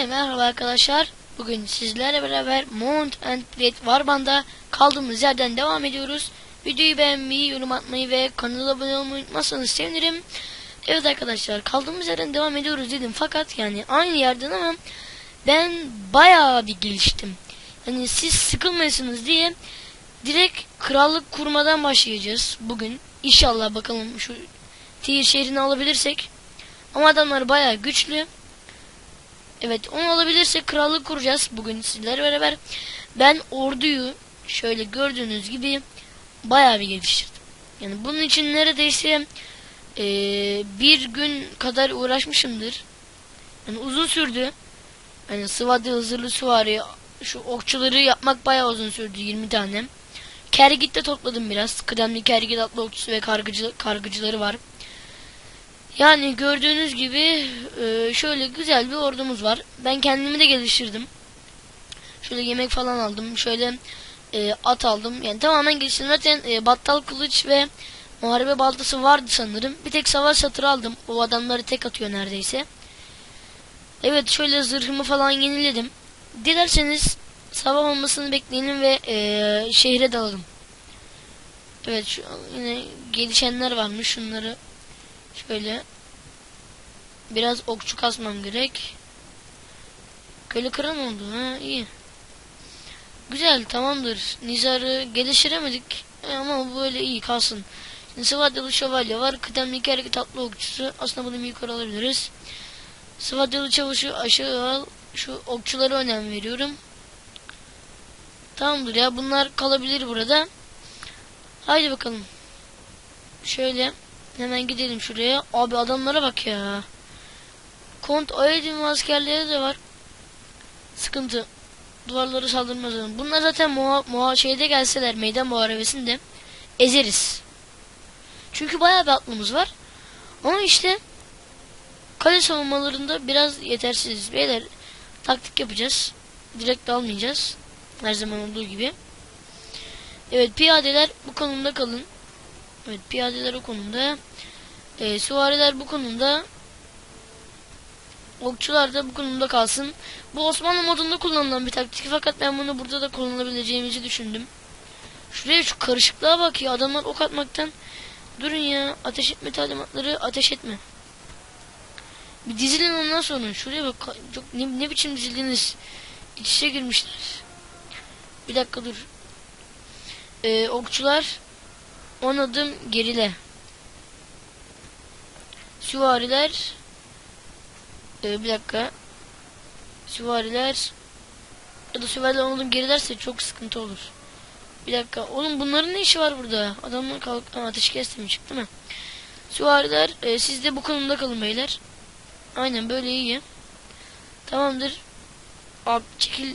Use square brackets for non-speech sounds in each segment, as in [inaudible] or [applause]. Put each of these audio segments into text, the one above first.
Hepinize merhaba arkadaşlar. Bugün sizlerle beraber Mount and Blade Warband'a kaldığımız yerden devam ediyoruz. Videoyu beğenmeyi, yorum atmayı ve kanala abone olmayı unutmazsanız sevinirim. Evet arkadaşlar kaldığımız yerden devam ediyoruz dedim fakat yani aynı yerden ama ben bayağı bir geliştim. Hani siz sıkılmayasınız diye direkt krallık kurmadan başlayacağız bugün. İnşallah bakalım şu Tir şehrini alabilirsek. Ama adamlar bayağı güçlü. Evet onu alabilirsek krallık kuracağız bugün sizlerle beraber. Ben orduyu şöyle gördüğünüz gibi bayağı bir geliştirdim. Yani bunun için neredeyse eee, bir gün kadar uğraşmışımdır. Yani uzun sürdü. Yani sıvadı hazırlı süvari şu okçuları yapmak bayağı uzun sürdü 20 tane. Kergit de topladım biraz. Kıdemli kergit atlı okçusu ve kargıcı, kargıcıları var. Yani gördüğünüz gibi e, şöyle güzel bir ordumuz var. Ben kendimi de geliştirdim. Şöyle yemek falan aldım. Şöyle e, at aldım. Yani tamamen geliştirdim. Zaten e, battal kılıç ve muharebe baltası vardı sanırım. Bir tek savaş satırı aldım. O adamları tek atıyor neredeyse. Evet şöyle zırhımı falan yeniledim. Dilerseniz sabah olmasını bekleyelim ve şehre dalalım. Evet şu yine gelişenler varmış. Şunları Şöyle. Biraz okçu kasmam gerek. Köle kıran oldu. Ha iyi. Güzel tamamdır. Nizar'ı geliştiremedik. E, ama böyle iyi kalsın. Şimdi Sıvadyalı şövalye var. Kıdemli iki hareket tatlı okçusu. Aslında bunu yukarı alabiliriz. Sıvadyalı çavuşu aşağı al. Şu okçulara önem veriyorum. Tamamdır ya. Bunlar kalabilir burada. Haydi bakalım. Şöyle. Hemen gidelim şuraya. Abi adamlara bak ya. Kont Aydın askerleri de var. Sıkıntı. Duvarları saldırmaz. Bunlar zaten muha, muha şeyde gelseler meydan muharebesinde ezeriz. Çünkü bayağı bir aklımız var. Ama işte kale savunmalarında biraz yetersiz. Beyler taktik yapacağız. Direkt almayacağız. Her zaman olduğu gibi. Evet piyadeler bu konumda kalın. Evet piyadeler o konumda. E, süvariler bu konumda. Okçular da bu konumda kalsın. Bu Osmanlı modunda kullanılan bir taktik fakat ben bunu burada da kullanabileceğimizi düşündüm. Şuraya şu karışıklığa bak ya adamlar ok atmaktan durun ya ateş etme talimatları ateş etme. Bir dizilin ondan sonra şuraya bak çok ne, ne biçim dizildiniz iç içe girmişler. Bir dakika dur. Ee, okçular 10 adım gerile. Süvariler ee, bir dakika. Süvariler ya da süvariler 10 adım gerilerse çok sıkıntı olur. Bir dakika. Oğlum bunların ne işi var burada? Adamlar kalk ha, ateş kesti mi çıktı mı? Süvariler e, siz de bu konumda kalın beyler. Aynen böyle iyi. Tamamdır. Abi çekil.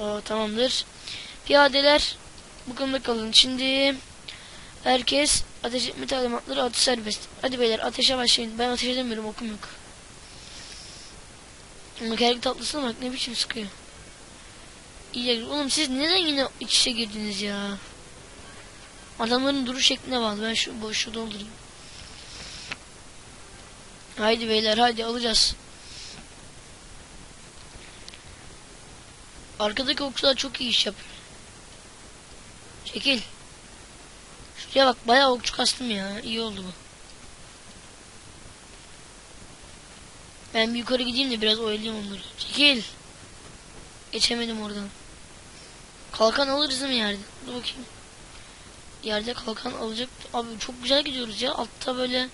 Aa, tamamdır. Piyadeler bu konuda kalın. Şimdi herkes ateş etme talimatları atış serbest. Hadi beyler ateşe başlayın. Ben ateş edemiyorum okum yok. Ama kerek tatlısına bak ne biçim sıkıyor. İyi oğlum siz neden yine iç içe girdiniz ya? Adamların duruş şekline bağlı. Ben şu boşluğu doldurayım. Haydi beyler haydi alacağız. Arkadaki okçular çok iyi iş yapıyor. Çekil. Şuraya bak bayağı okçu kastım ya. İyi oldu bu. Ben yukarı gideyim de biraz oyalayayım onları. Çekil. Geçemedim oradan. Kalkan alırız mı yerde? Dur bakayım. Yerde kalkan alacak. Abi çok güzel gidiyoruz ya. Altta böyle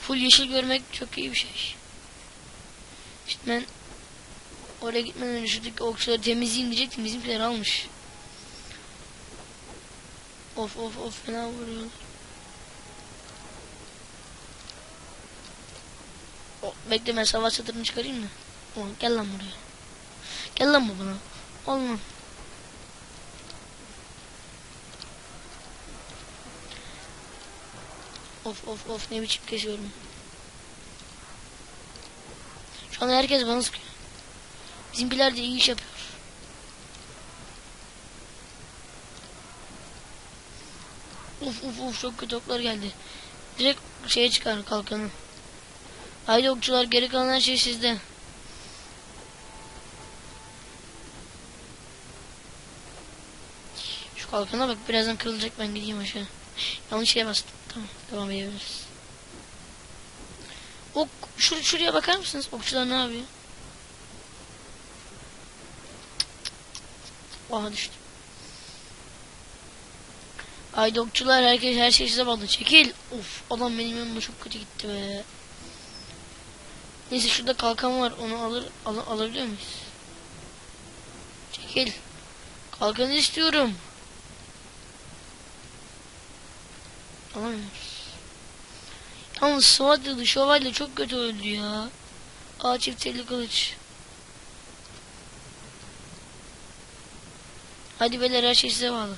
full yeşil görmek çok iyi bir şey. İşte ben oraya gitmeden önce şuradaki okçuları temizleyeyim diyecektim. Bizimkiler almış. Of of of fena vuruyor. O, bekle ben savaş çadırını çıkarayım mı? Ulan gel lan buraya. Gel lan bu buna. Al lan. Of of of ne biçim kesiyorum. Şu an herkes bana sıkıyor. Bizimkiler de iyi iş yapıyor. Uf uf uf çok kötü oklar geldi. Direkt şeye çıkar kalkanı. Haydi okçular geri kalan her şey sizde. Şu kalkana bak birazdan kırılacak ben gideyim aşağı. Yanlış şeye bastım. Tamam devam edebiliriz. Ok şur şuraya bakar mısınız? Okçular ne yapıyor? Oha düştü. Haydi okçular herkes her şey bağlı. Çekil. Of adam benim yanıma çok kötü gitti be. Neyse şurada kalkan var. Onu alır al, alabiliyor muyuz? Çekil. Kalkanı istiyorum. Alamıyoruz. Yalnız Swadyalı şövalye çok kötü öldü ya. Aa çifteli kılıç. Hadi beyler her şey size bağlı.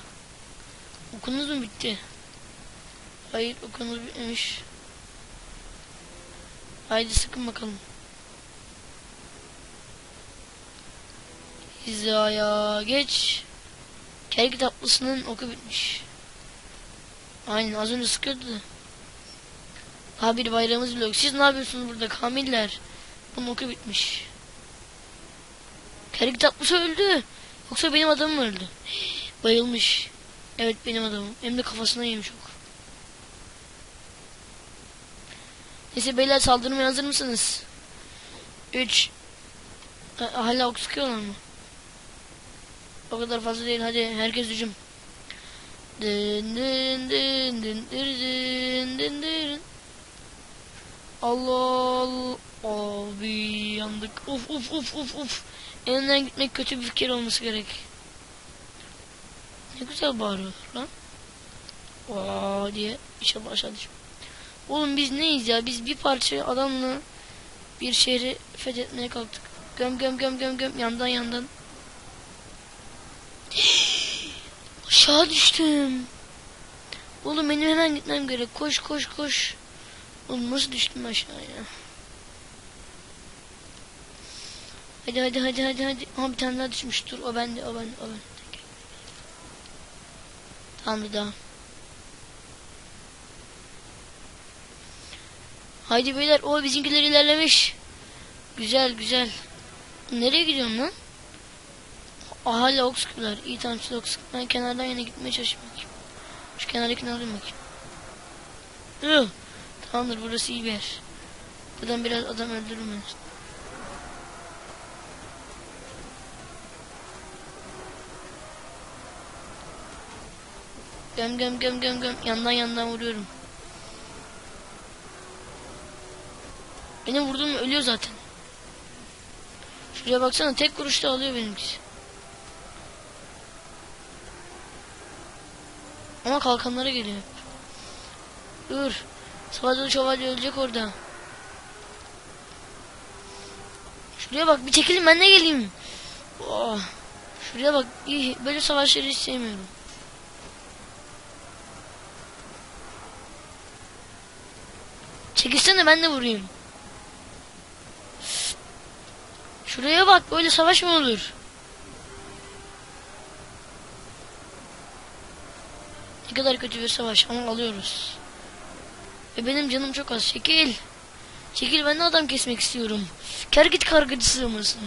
Okunuz mu bitti? Hayır okunuz bitmemiş. Haydi sıkın bakalım. Hizaya geç. Kel kitaplısının oku bitmiş. Aynen az önce sıkıyordu da. Daha bir bayrağımız bile yok. Siz ne yapıyorsunuz burada kamiller? Bunun oku bitmiş. Kel kitaplısı öldü. Yoksa benim adamım mı öldü? [gasps] Bayılmış. Evet benim adamım. Hem de kafasına yemiş ok. Neyse beyler saldırmaya hazır mısınız? 3 Hala ok sıkıyorlar mı? O kadar fazla değil hadi herkes hücum. Dın dın dın dın dın dın dın. Allah Allah. Abi yandık. Uf uf uf uf uf. Elinden gitmek kötü bir fikir olması gerek. Ne güzel bağırıyorlar lan. Vaa diye işe başladı. Oğlum biz neyiz ya? Biz bir parça adamla bir şehri fethetmeye kalktık. Göm göm göm göm göm yandan yandan. [gasps] Aşağı düştüm. Oğlum benim hemen gitmem gerek. Koş koş koş. Oğlum nasıl düştüm aşağıya? Hadi hadi hadi hadi hadi. Aha bir tane daha düşmüş. Dur o bende o bende o bende. Tamam bir daha. Haydi beyler o bizimkiler ilerlemiş. Güzel güzel. Nereye gidiyorsun lan? Ok sıkıyorlar. İyi tamam ok sık. Ben kenardan yine gitmeye çalışayım. Şu kenardakini alayım bakayım. Yuh. Tamamdır burası iyi bir yer. Buradan biraz adam öldürürüm ben. Göm göm göm göm göm. Yandan yandan vuruyorum. Benim vurduğum ölüyor zaten. Şuraya baksana tek kuruşta alıyor benimkisi. Ama kalkanlara geliyor. Dur. Sıvacılı şövalye ölecek orada. Şuraya bak bir çekilin ben de geleyim. Oh. Şuraya bak iyi böyle savaşları hiç sevmiyorum. Çekilsene ben de vurayım. Şuraya bak böyle savaş mı olur? Ne kadar kötü bir savaş ama alıyoruz. Ve benim canım çok az. Çekil. Çekil ben de adam kesmek istiyorum. Kar git kargıcısı mısın?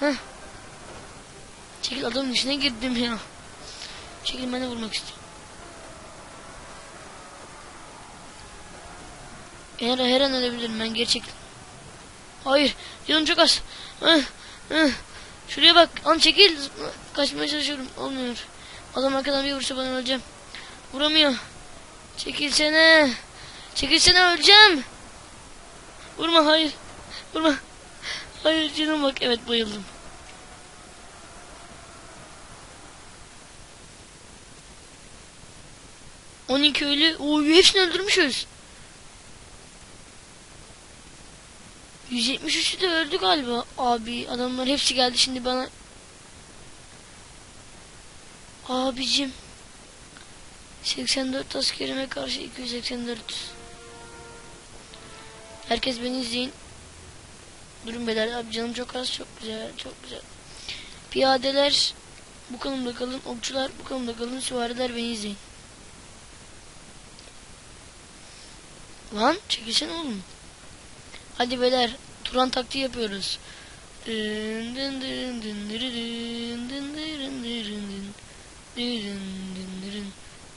Heh. Çekil adamın içine girdim ya. Çekil ben de vurmak istiyorum. Her, her an ölebilirim ben gerçekten. Hayır canım çok az. Şuraya bak an çekil. Kaçmaya çalışıyorum olmuyor. Adam arkadan bir vursa ben öleceğim. Vuramıyor. Çekilsene. Çekilsene öleceğim. Vurma hayır. Vurma. Hayır canım bak evet bayıldım. On iki ölü. Oy hepsini öldürmüşüz. 173'ü de öldü galiba. Abi adamlar hepsi geldi şimdi bana. Abicim. 84 askerime karşı 284. Herkes beni izleyin. Durun beyler abi canım çok az çok güzel çok güzel. Piyadeler bu konumda kalın. Okçular bu konumda kalın. Süvariler beni izleyin. Lan çekilsene oğlum. Hadi beyler Turan taktiği yapıyoruz.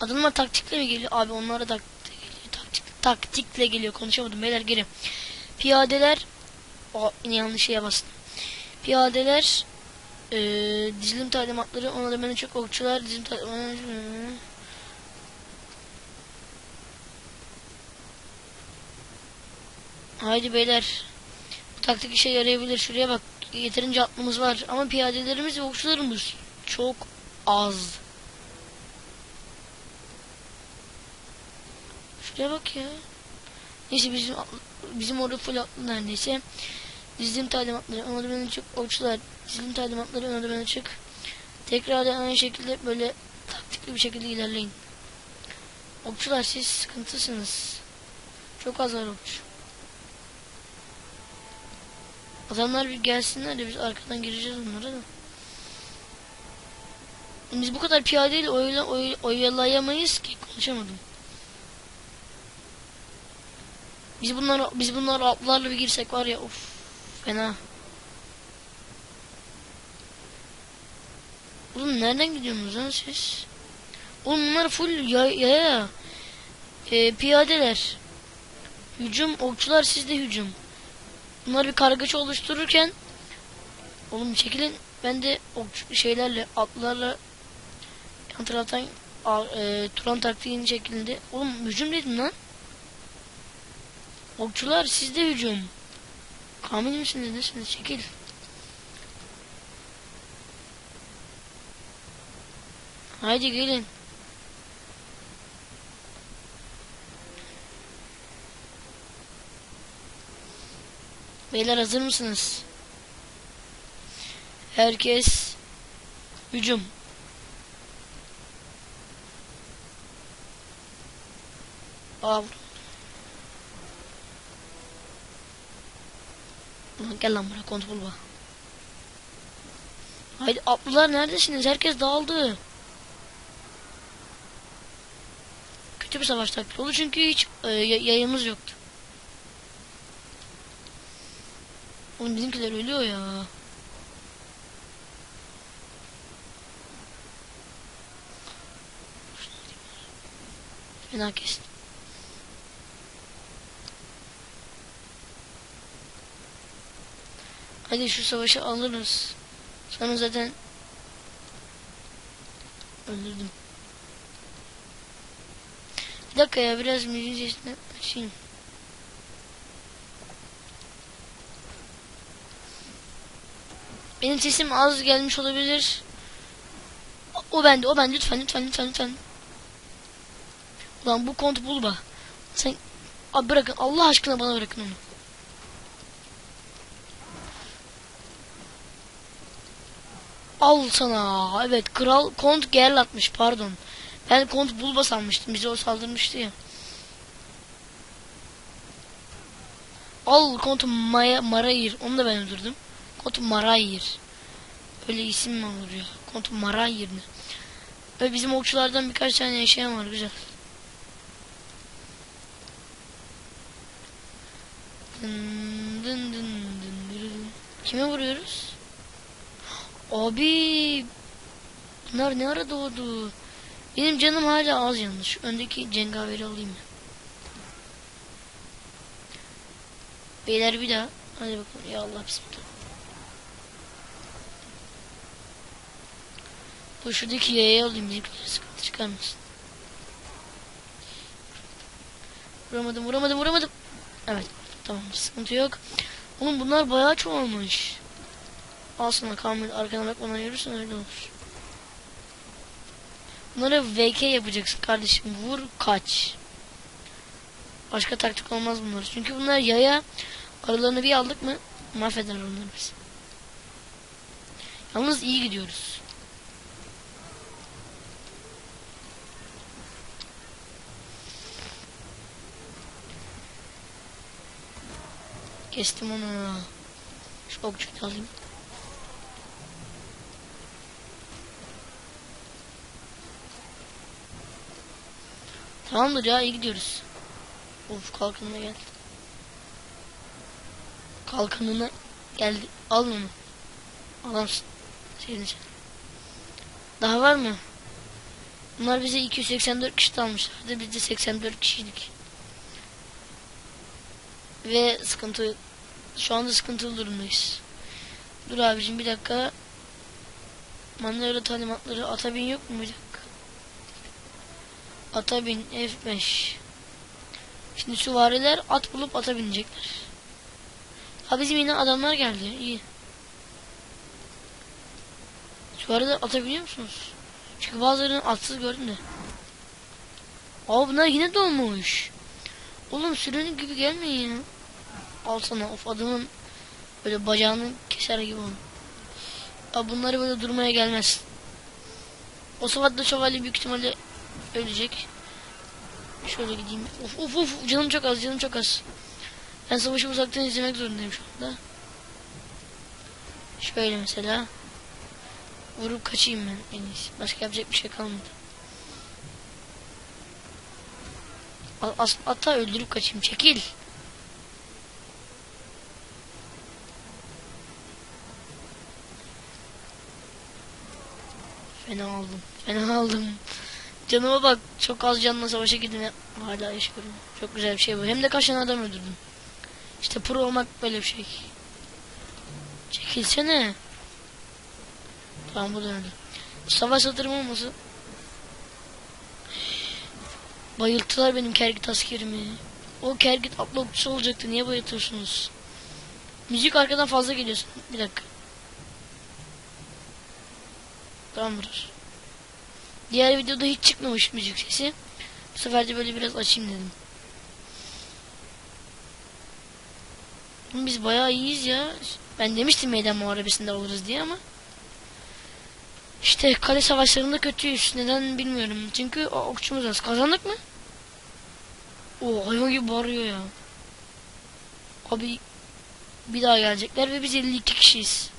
Adamlar taktikle mi geliyor? Abi onlara taktikle geliyor. Taktik, taktikle geliyor. Konuşamadım beyler geri. Piyadeler o yine yanlış şeye bastım. Piyadeler ee, dizilim talimatları ona da beni çok okçular dizilim talimatları Haydi beyler. Bu taktik işe yarayabilir. Şuraya bak. Yeterince atlımız var. Ama piyadelerimiz ve okçularımız çok az. Şuraya bak ya. Neyse bizim bizim orada full atlı neredeyse. Dizdim talimatları. Ona da beni çık. Okçular. Dizdim talimatları. Ona da beni çık. Tekrar aynı şekilde böyle taktikli bir şekilde ilerleyin. Okçular siz sıkıntısınız. Çok az var okçu. Adamlar bir gelsinler de biz arkadan gireceğiz onlara da. Biz bu kadar piyadeyle oyla, oy, oyalayamayız ki konuşamadım. Biz bunlar biz bunlar atlarla bir girsek var ya of fena. Oğlum nereden gidiyorsunuz lan siz? Oğlum bunlar full yaya. Ya, e, piyadeler. Hücum okçular sizde hücum. Bunlar bir kargaşa oluştururken oğlum çekilin. Ben de okçu şeylerle atlarla yan taraftan e, Turan taktiğinin şeklinde. Oğlum hücum dedim lan. Okçular sizde hücum. Kamil misiniz nesiniz çekil. Haydi gelin Beyler hazır mısınız? Herkes hücum. Av. Ulan gel lan buraya kontrol bak. Haydi atlılar neredesiniz? Herkes dağıldı. Kötü bir savaş taktiği oldu çünkü hiç e, yayımız yoktu. Oğlum bizimkiler ölüyor ya. Fena kestim. Hadi şu savaşı alırız. Sonra zaten öldürdüm. Bir dakika ya biraz sesini açayım. Benim sesim az gelmiş olabilir. O bende, o bende. Lütfen, lütfen, lütfen, lütfen. Ulan bu kont bulba. Sen Abi bırakın. Allah aşkına bana bırakın onu. Al sana. Evet, kral kont gel atmış. Pardon. Ben kont bulba sanmıştım. Bize o saldırmıştı ya. Al kont Maya Marayir. Onu da ben öldürdüm. Kont Marayir. Öyle isim mi olur ya? Kont Marayir ne? Ve bizim okçulardan birkaç tane yaşayan var. Güzel. Dın dın dın dın dın. Kime vuruyoruz? Abi bunlar ne ara doğdu? Benim canım hala az yalnız. Şu öndeki cengaveri alayım mı? Beyler bir daha. Hadi bakalım. Ya Allah bismillah. Bu şuradaki yayayı alayım. Bizimkiler sıkıntı çıkarmasın. Vuramadım vuramadım vuramadım. Evet tamam sıkıntı yok. Oğlum bunlar bayağı çoğalmış. Al sana Kamil arkana bakmadan yürürsen öyle olur. Bunları VK yapacaksın kardeşim. Vur kaç. Başka taktik olmaz bunlar. Çünkü bunlar yaya aralarını bir aldık mı mahveder onları biz. Yalnız iyi gidiyoruz. Kestim onu. Şu okçuyu alayım. Tamamdır ya iyi gidiyoruz. Of kalkanına geldi. Kalkanına geldi. Al onu. Adamsın. Senin. Daha var mı? Bunlar bize 284 kişi almışlardı. Biz de 84 kişiydik. Ve sıkıntı şu anda sıkıntılı durumdayız. Dur abicim bir dakika. Manevra talimatları ata bin yok mu bir dakika? Ata bin F5. Şimdi süvariler at bulup ata binecekler. Ha bizim yine adamlar geldi. İyi. Süvariler ata biniyor musunuz? Çünkü bazılarını atsız gördüm de. Aa bunlar yine dolmuş. Oğlum sürünün gibi gelmeyin ya. Al of adamın böyle bacağını keser gibi onu. Aa bunları böyle durmaya gelmez. O savaşta şövalye büyük ihtimalle ölecek. Şöyle gideyim. Of of of canım çok az canım çok az. Ben savaşı uzaktan izlemek zorundayım şu anda. Şöyle mesela. Vurup kaçayım ben en iyisi. Başka yapacak bir şey kalmadı. As- Hatta öldürüp kaçayım. Çekil. Fena aldım. Fena aldım. Canıma bak. Çok az canla savaşa gidin. Hala yaşıyorum. Çok güzel bir şey bu. Hem de kaç tane adam öldürdüm. İşte pro olmak böyle bir şey. Çekilsene. Tamam bu da öldü. Savaş satırım olmasın. Bayılttılar benim kergit askerimi. O kergit uploadçusu olacaktı. Niye bayıltıyorsunuz? Müzik arkadan fazla geliyorsun. Bir dakika. Tamamdır. Diğer videoda hiç çıkmamış müzik sesi. Bu sefer de böyle biraz açayım dedim. Biz bayağı iyiyiz ya. Ben demiştim meydan muharebesinde alırız diye ama. İşte kale savaşlarında kötüyüz. Neden bilmiyorum. Çünkü o okçumuz az. Kazandık mı? O hayvan gibi bağırıyor ya. Abi bir daha gelecekler ve biz 52 kişiyiz.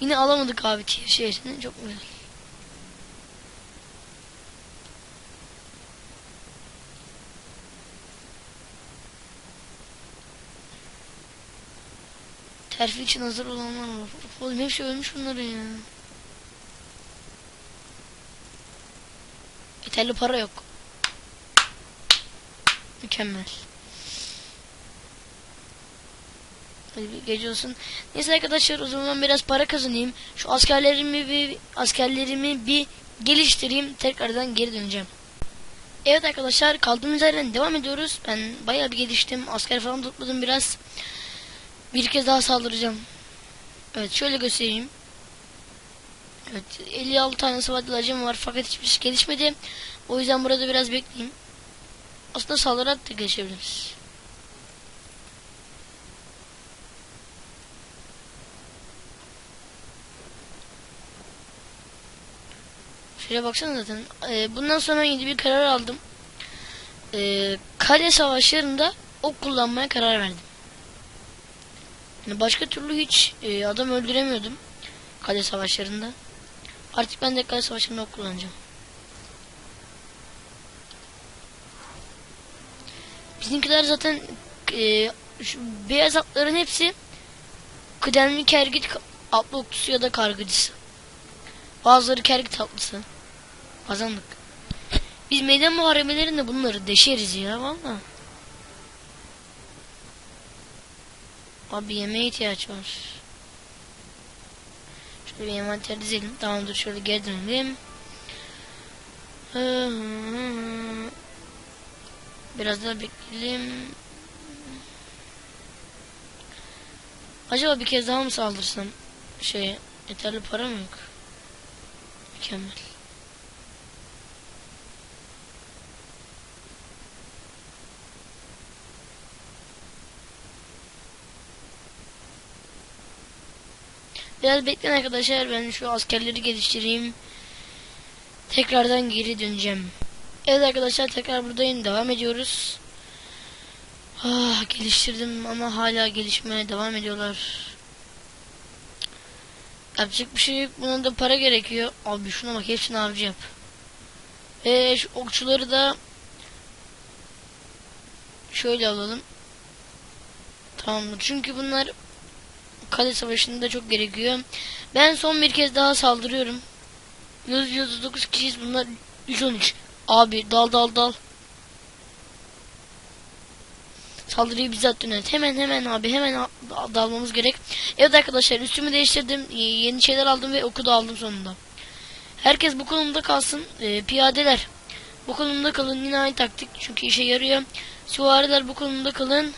Yine alamadık abi tier şehrini. Çok güzel. Terfi için hazır olanlar var. Oğlum hepsi ölmüş bunların ya. Yeterli para yok. Mükemmel. Hadi bir gece olsun. Neyse arkadaşlar o zaman biraz para kazanayım. Şu askerlerimi bir askerlerimi bir geliştireyim. Tekrardan geri döneceğim. Evet arkadaşlar kaldığımız yerden devam ediyoruz. Ben bayağı bir geliştim. Asker falan topladım biraz. Bir kez daha saldıracağım. Evet şöyle göstereyim. Evet 56 tane savaşçılarım var fakat hiçbir şey gelişmedi. O yüzden burada biraz bekleyeyim. Aslında saldırarak da geçebiliriz. Şuraya baksana zaten. Ee, bundan sonra yeni bir karar aldım. Ee, kale savaşlarında ok kullanmaya karar verdim. Yani başka türlü hiç e, adam öldüremiyordum. Kale savaşlarında. Artık ben de kale savaşlarında ok kullanacağım. Bizimkiler zaten e, şu beyaz atların hepsi kıdemli kergit atlı okçusu ya da kargıcısı. Bazıları kergit atlısı. Kazandık. Biz meydan muharebelerinde bunları deşeriz ya valla. Abi yemeğe ihtiyaç var. Şöyle bir envanter dizelim. Tamamdır şöyle geri dönelim. Biraz daha bekleyelim. Acaba bir kez daha mı saldırsam? Şey, yeterli para mı yok? Mükemmel. Biraz bekleyin arkadaşlar ben şu askerleri geliştireyim. Tekrardan geri döneceğim. Evet arkadaşlar tekrar buradayım devam ediyoruz. Ah geliştirdim ama hala gelişmeye devam ediyorlar. Yapacak bir şey yok. Buna da para gerekiyor. Abi şuna bak hepsini avcı yap. Ve şu okçuları da şöyle alalım. Tamamdır. Çünkü bunlar kale savaşında çok gerekiyor. Ben son bir kez daha saldırıyorum. 139 kişiyiz bunlar 113. Abi dal dal dal. Saldırıyı bizzat yönet. Hemen hemen abi hemen al- dalmamız gerek. Evet arkadaşlar üstümü değiştirdim. Yeni şeyler aldım ve oku da aldım sonunda. Herkes bu konumda kalsın. Ee, piyadeler. Bu konumda kalın. Yine aynı taktik. Çünkü işe yarıyor. Süvariler bu konumda kalın.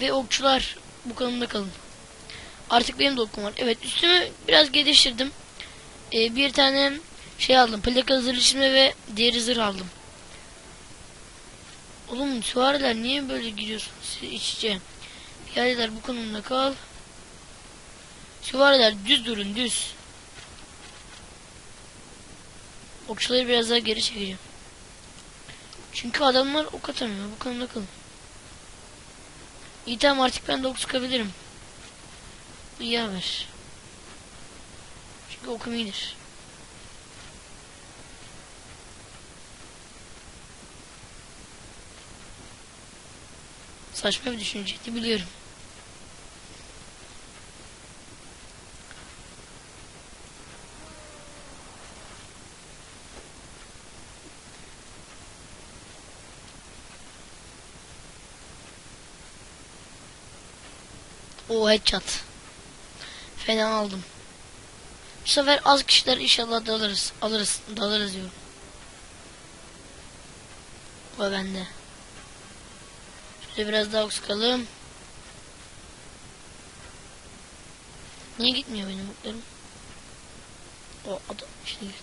Ve okçular bu konumda kalın. Artık benim de okum var. Evet üstümü biraz geliştirdim. Ee, bir tane şey aldım. Plaka zırh içime ve deri zırh aldım. Oğlum süvariler niye böyle giriyorsunuz iç içe? Piyadeler bu konumda kal. Süvariler düz durun düz. Okçuları biraz daha geri çekeceğim. Çünkü adamlar ok atamıyor. Bu konumda kalın. İyi tamam artık ben de ok sıkabilirim. İyi haber. Çünkü okum iyidir. Saçma bir düşünceydi biliyorum. O headshot. Fena aldım. Bu sefer az kişiler inşallah dalarız. Alırız. Dalarız diyorum. O bende. Şöyle biraz daha sıkalım. Niye gitmiyor benim oklarım? O adam işte girdi.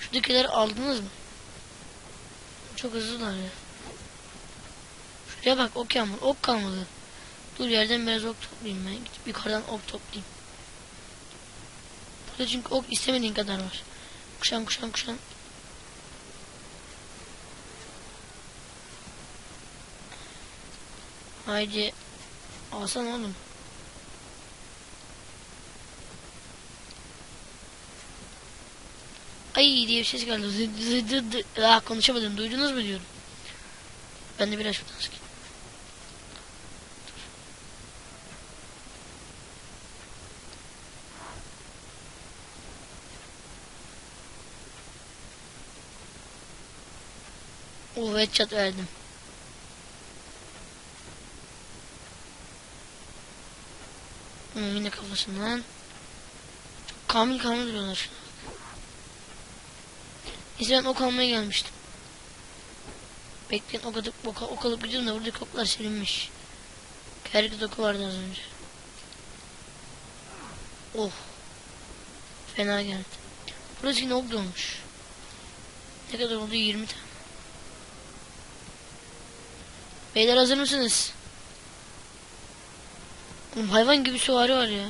Şuradakileri aldınız mı? Çok hızlılar ya. Şuraya bak ok yağmur. Ok kalmadı. Dur yerden biraz ok toplayayım ben. Gidip yukarıdan ok toplayayım. Burada çünkü ok istemediğin kadar var. Kuşan kuşan kuşan. Haydi. Alsana oğlum. Ay diye bir ses geldi. Zı zı dı dı. Ah konuşamadım. Duydunuz mu diyorum. Ben de biraz şuradan sıkayım. Oh headshot verdim. Hmm, kafasından. Çok kamil kamil duruyorlar şu an. Neyse ben ok almaya gelmiştim. Bekleyin ok alıp, ok, ok alıp gidiyorum da burada oklar silinmiş. Herkes oku vardı az önce. Oh. Fena geldi. Burası yine ok dolmuş. Ne kadar oldu? 20 tane. Beyler hazır mısınız? Oğlum hayvan gibi süvari var ya.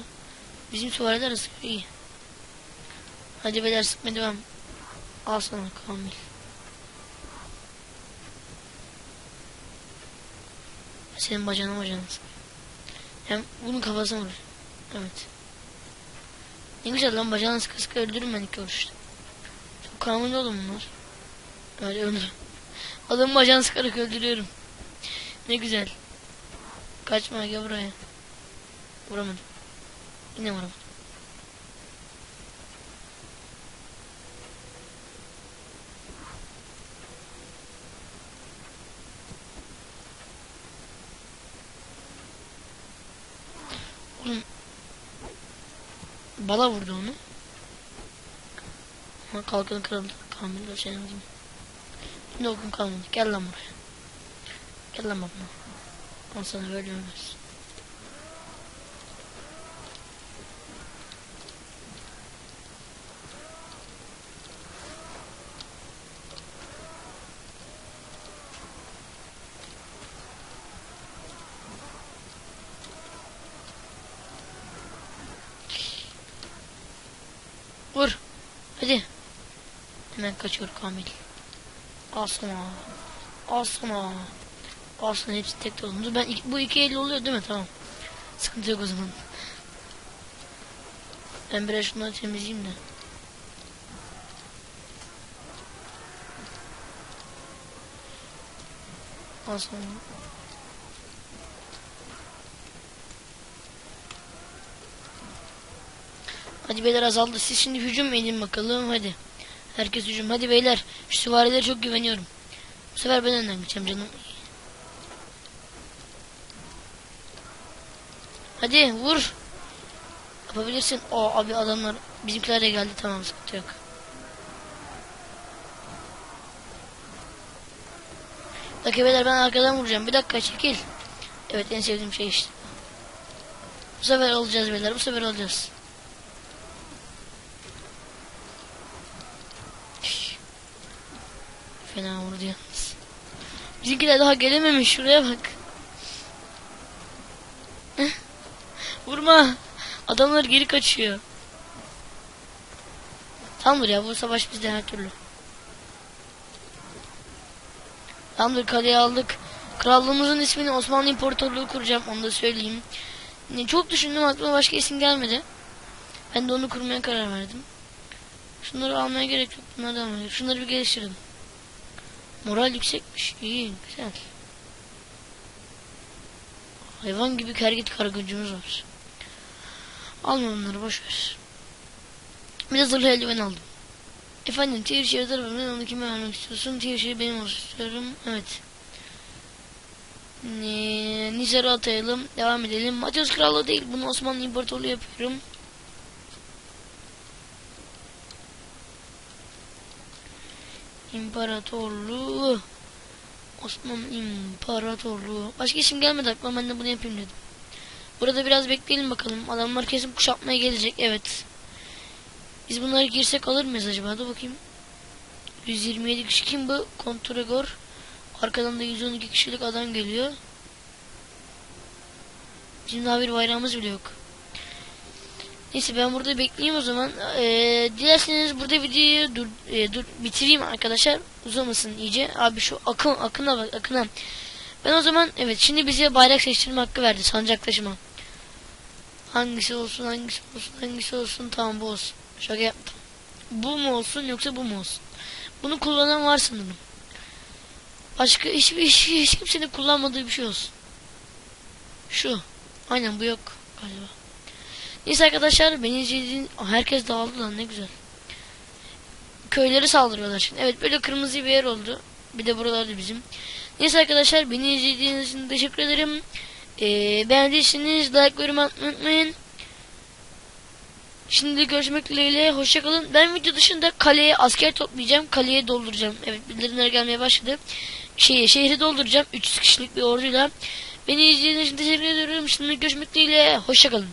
Bizim süvariler arası iyi. Hadi beyler sıkma devam. Al sana Kamil. Senin bacağına bacağına. Hem bunun kafasına vur. Evet. Ne güzel lan bacağına sıkı sıkı öldürürüm ben ilk görüşte. Çok kanunlu oğlum bunlar. Öyle öldür. Adamın bacağını sıkarak öldürüyorum. Ne güzel. Kaçma gel buraya. Vuramadım. Yine vuramadım. Oğlum. Bala vurdu onu. Ama kalkanı kırıldı. Kamil de senin gibi. Şimdi okum kalmadı. Gel lan buraya. Gel lan babana. Al sana böyle ölmez. Vur. Hadi. Hemen kaçıyor Kamil. Al sana. Al sana. Al hepsi tek de oldu. Ben bu iki elle oluyor değil mi? Tamam. Sıkıntı yok o zaman. Ben biraz şunları temizleyeyim de. Al sana. Hadi beyler azaldı. Siz şimdi hücum edin bakalım. Hadi. Herkes hücum. Hadi beyler. Şu süvarilere çok güveniyorum. Bu sefer ben önden gideceğim canım. Hadi vur. Yapabilirsin. O abi adamlar bizimkiler de geldi. Tamam sıkıntı yok. Beyler ben arkadan vuracağım. Bir dakika çekil. Evet en sevdiğim şey işte. Bu sefer olacağız beyler. Bu sefer olacağız. Üf. Fena vurdu yalnız. Bizimkiler daha gelememiş. Şuraya bak. Vurma. Adamlar geri kaçıyor. Tamamdır ya bu savaş bizde her türlü. Tamamdır kaleyi aldık. Krallığımızın ismini Osmanlı İmparatorluğu kuracağım onu da söyleyeyim. Çok düşündüm aklıma başka isim gelmedi. Ben de onu kurmaya karar verdim. Şunları almaya gerek yok. Bunları da almaya gerek. Şunları bir geliştirelim. Moral yüksekmiş. İyi güzel. Hayvan gibi kergit kargıncımız var. Alma onları boş ver. Bir de zırhlı eldiven aldım. Efendim tier şehir tarafından onu kime vermek istiyorsun? Tier şehir benim olsun istiyorum. Evet. Ee, atayalım. Devam edelim. Matios Krallığı değil. Bunu Osmanlı İmparatorluğu yapıyorum. İmparatorluğu. Osmanlı İmparatorluğu. Başka isim gelmedi aklıma. Ben de bunu yapayım dedim. Burada biraz bekleyelim bakalım. Adamlar kesin kuşatmaya gelecek. Evet. Biz bunları girsek alır mıyız acaba? Dur bakayım. 127 kişi kim bu? Kontregor. Arkadan da 112 kişilik adam geliyor. Bizim daha bir bayrağımız bile yok. Neyse ben burada bekleyeyim o zaman. Ee, dilerseniz burada videoyu dur, e, dur bitireyim arkadaşlar. Uzamasın iyice. Abi şu akın akına bak akına. Ben o zaman evet şimdi bize bayrak seçtirme hakkı verdi sancak taşıma. Hangisi olsun hangisi olsun hangisi olsun tamam bu olsun. Şaka yaptım. Bu mu olsun yoksa bu mu olsun? Bunu kullanan var sanırım. Başka hiçbir hiç, hiç kimsenin kullanmadığı bir şey olsun. Şu. Aynen bu yok galiba. Neyse arkadaşlar beni izlediğin herkes dağıldı lan ne güzel. Köyleri saldırıyorlar şimdi. Evet böyle kırmızı bir yer oldu. Bir de buralarda bizim. Neyse arkadaşlar beni izlediğiniz için teşekkür ederim. Ee, beğendiyseniz like yorum unutmayın. Şimdi görüşmek dileğiyle. Hoşçakalın. Ben video dışında kaleye asker toplayacağım. Kaleye dolduracağım. Evet bildirimler gelmeye başladı. Şehir, şehri dolduracağım. 300 kişilik bir orduyla. Beni izlediğiniz için teşekkür ediyorum. Şimdi görüşmek dileğiyle. Hoşçakalın.